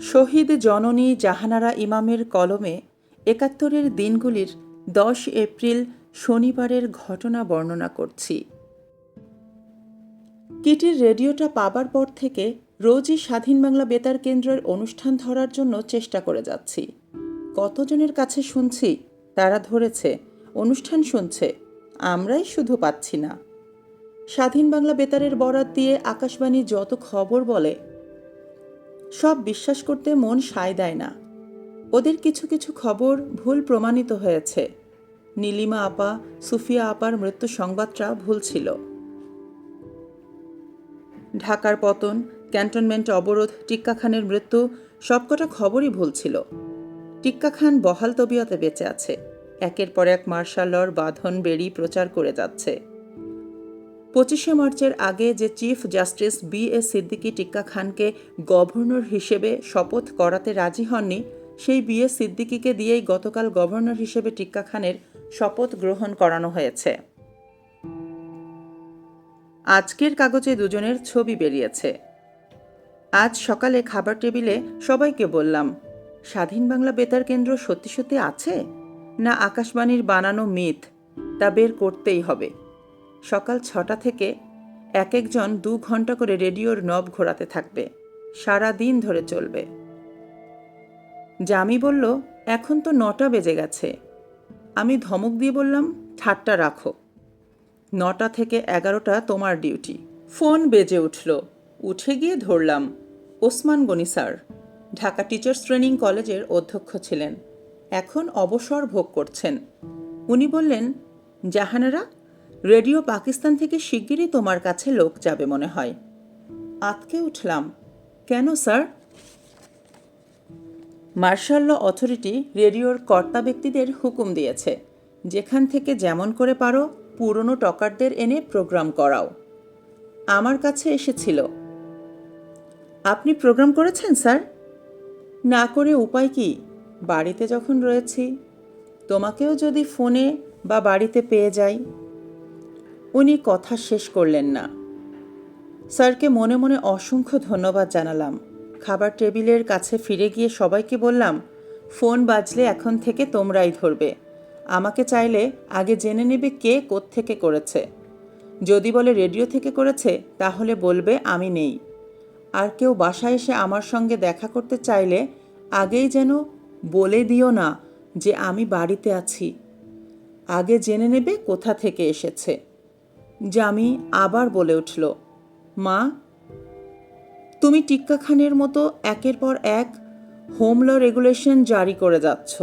শহীদ জননী জাহানারা ইমামের কলমে একাত্তরের দিনগুলির দশ এপ্রিল শনিবারের ঘটনা বর্ণনা করছি। কিটির রেডিওটা পাবার পর থেকে রোজই স্বাধীন বাংলা বেতার কেন্দ্রের অনুষ্ঠান ধরার জন্য চেষ্টা করে যাচ্ছি। কতজনের কাছে শুনছি, তারা ধরেছে, অনুষ্ঠান শুনছে, আমরাই শুধু পাচ্ছি না। স্বাধীন বাংলা বেতারের বরাত দিয়ে আকাশবাণী যত খবর বলে সব বিশ্বাস করতে মন সায় দেয় না। ওদের কিছু কিছু খবর ভুল প্রমাণিত হয়েছে। নীলিমা আপা, সুফিয়া আপার মৃত্যু সংবাদটা ভুল ছিল। ঢাকার পতন, ক্যান্টনমেন্ট অবরোধ টিক্কা খানের মৃত্যু, সবকটা খবরই ভুল ছিল। টিক্কা খান বহাল তবিয়তে বেঁচে আছে। একের পর এক মার্শাল বাঁধন বেড়ি প্রচার করে যাচ্ছে। পঁচিশে মার্চের আগে যে chief justice B A Siddiqui Tikka খানকে গভর্নর হিসেবে শপথ করাতে রাজি হননি, সেই বি এ সিদ্দিকিকে দিয়েই গতকাল গভর্নর হিসেবে টিক্কা খানের শপথ গ্রহণ করানো হয়েছে। আজকের কাগজে দুজনের ছবি বেরিয়েছে। আজ সকালে খাবার টেবিলে সবাইকে বললাম, স্বাধীন বাংলা বেতার কেন্দ্র সত্যি সত্যি আছে? না আকাশবাণীর বানানো মিথ? তা বের করতেই হবে। সকাল ছটা থেকে এক একজন দু ঘণ্টা করে রেডিওর নব ঘোরাতে থাকবে। সারা দিন ধরে চলবে। জামি বলল, এখন তো নটা বেজে গেছে। আমি ধমক দিয়ে বললাম, ঠাট্টা রাখো। নটা থেকে এগারোটা তোমার ডিউটি। ফোন বেজে উঠল। উঠে গিয়ে ধরলাম, Osman Gani sir. Dhaka teachers training কলেজের অধ্যক্ষ ছিলেন। এখন অবসর ভোগ করছেন। উনি বললেন, জাহানারা রেডিও পাকিস্তান থেকে শিগগিরই তোমার কাছে লোক যাবে মনে হয়। আতকে উঠলাম। কেন, স্যার? মার্শাল ল অথরিটি রেডিওর কর্তা ব্যক্তিদের হুকুম দিয়েছে, যেখান থেকে যেমন করে পারো পুরনো টকারদের এনে প্রোগ্রাম করাও। আমার কাছে এসেছিল। আপনি প্রোগ্রাম করেছেন, স্যার? না করে উপায় কি? বাড়িতে যখন রয়েছি, তোমাকেও যদি ফোনে বা বাড়িতে পেয়ে যাই। উনি কথা শেষ করলেন না। স্যারকে মনে মনে অসংখ্য ধন্যবাদ জানালাম। খাবার টেবিলের কাছে ফিরে গিয়ে সবাইকে বললাম, ফোন বাজলে এখন থেকে তোমরাই ধরবে। আমাকে চাইলে আগে জেনে নেবে কে থেকে করেছে। যদি বলে রেডিও থেকে করেছে, তাহলে বলবে আমি নেই। আর কেউ বাসায় এসে আমার সঙ্গে দেখা করতে চাইলে আগেই যেন বলে দিও না যে আমি বাড়িতে আছি। আগে জেনে নেবে কোথা থেকে এসেছে। জামি আবার বলে উঠল, মা, তুমি টিক্কাখানের মতো একের পর এক হোম ল রেগুলেশন জারি করে যাচ্ছ।